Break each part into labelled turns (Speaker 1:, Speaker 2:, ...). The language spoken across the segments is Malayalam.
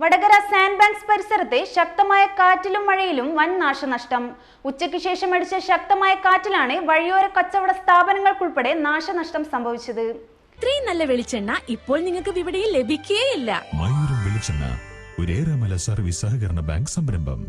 Speaker 1: വടകര സാൻഡ് ബാങ്ക്സ് പരിസരത്തെ ശക്തമായ കാറ്റിലും മഴയിലും വൻ നാശനഷ്ടം. ഉച്ചയ്ക്ക് ശേഷം അടിച്ച ശക്തമായ കാറ്റിലാണ് വഴിയോര കച്ചവട സ്ഥാപനങ്ങൾക്കുൾപ്പെടെ നാശനഷ്ടം സംഭവിച്ചത്.
Speaker 2: ഇത്രയും നല്ല വെളിച്ചെണ്ണ ഇപ്പോൾ നിങ്ങൾക്ക് വിപണിയിൽ ലഭിക്കുകയില്ല
Speaker 3: മയൂരം വെളിച്ചെണ്ണ സർവീസ് സഹകരണ ബാങ്ക് സംരംഭം.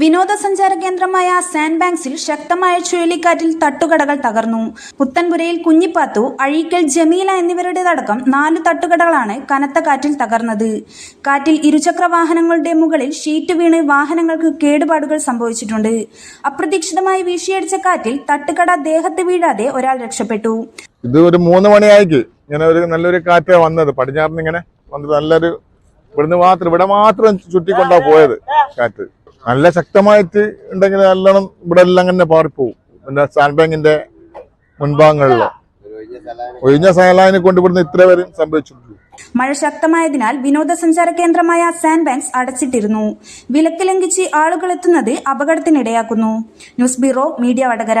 Speaker 1: വിനോദസഞ്ചാര കേന്ദ്രമായ സാൻഡ് ബാങ്ക്സിൽ ശക്തമായ ചുഴലിക്കാറ്റിൽ തട്ടുകടകൾ തകർന്നു. പുത്തൻപുരയിൽ കുഞ്ഞിപ്പാത്തു അഴീക്കൽ ജമീല എന്നിവരുടേതടക്കം നാല് തട്ടുകടകളാണ് കനത്ത കാറ്റിൽ തകർന്നത്. കാറ്റിൽ ഇരുചക്ര വാഹനങ്ങളുടെ മുകളിൽ ഷീറ്റ് വീണ് വാഹനങ്ങൾക്ക് കേടുപാടുകൾ സംഭവിച്ചിട്ടുണ്ട്. അപ്രതീക്ഷിതമായി വീശിയടിച്ച കാറ്റിൽ തട്ടുകട ദേഹത്ത് വീഴാതെ ഒരാൾ രക്ഷപ്പെട്ടു.
Speaker 4: ഇത് ഒരു മൂന്ന് മണിയായിക്ക്. ഇങ്ങനെ ഒരു നല്ലൊരു കാറ്റാണ് വന്നത്. പടിഞ്ഞാറിന് ഇങ്ങനെ വന്നത് നല്ലൊരു ഇവിടുന്ന് മാത്രം ഇവിടെ മാത്രം ചുറ്റിക്കൊണ്ടാ പോയത് കാറ്റ്. നല്ല ശക്തമായിട്ട് ഉണ്ടെങ്കിൽ നല്ലോണം ഇവിടെ എല്ലാം തന്നെ പാറിപ്പോവും. പിന്നെ സ്റ്റാൻഡ് ബാങ്കിന്റെ മുൻഭാഗങ്ങളിലോ ഒഴിഞ്ഞ സലാനെ കൊണ്ട് ഇവിടുന്ന് ഇത്ര വരെ സംഭവിച്ചിട്ടുള്ളൂ.
Speaker 1: മഴ ശക്തമായതിനാൽ വിനോദസഞ്ചാര കേന്ദ്രമായ സാൻഡ് ബാങ്ക്സ് അടച്ചിട്ടിരുന്നു. വിലക്ക് ലംഘിച്ച് ആളുകൾ എത്തുന്നത് അപകടത്തിനിടയാക്കുന്നു. News bureau media Vadakara.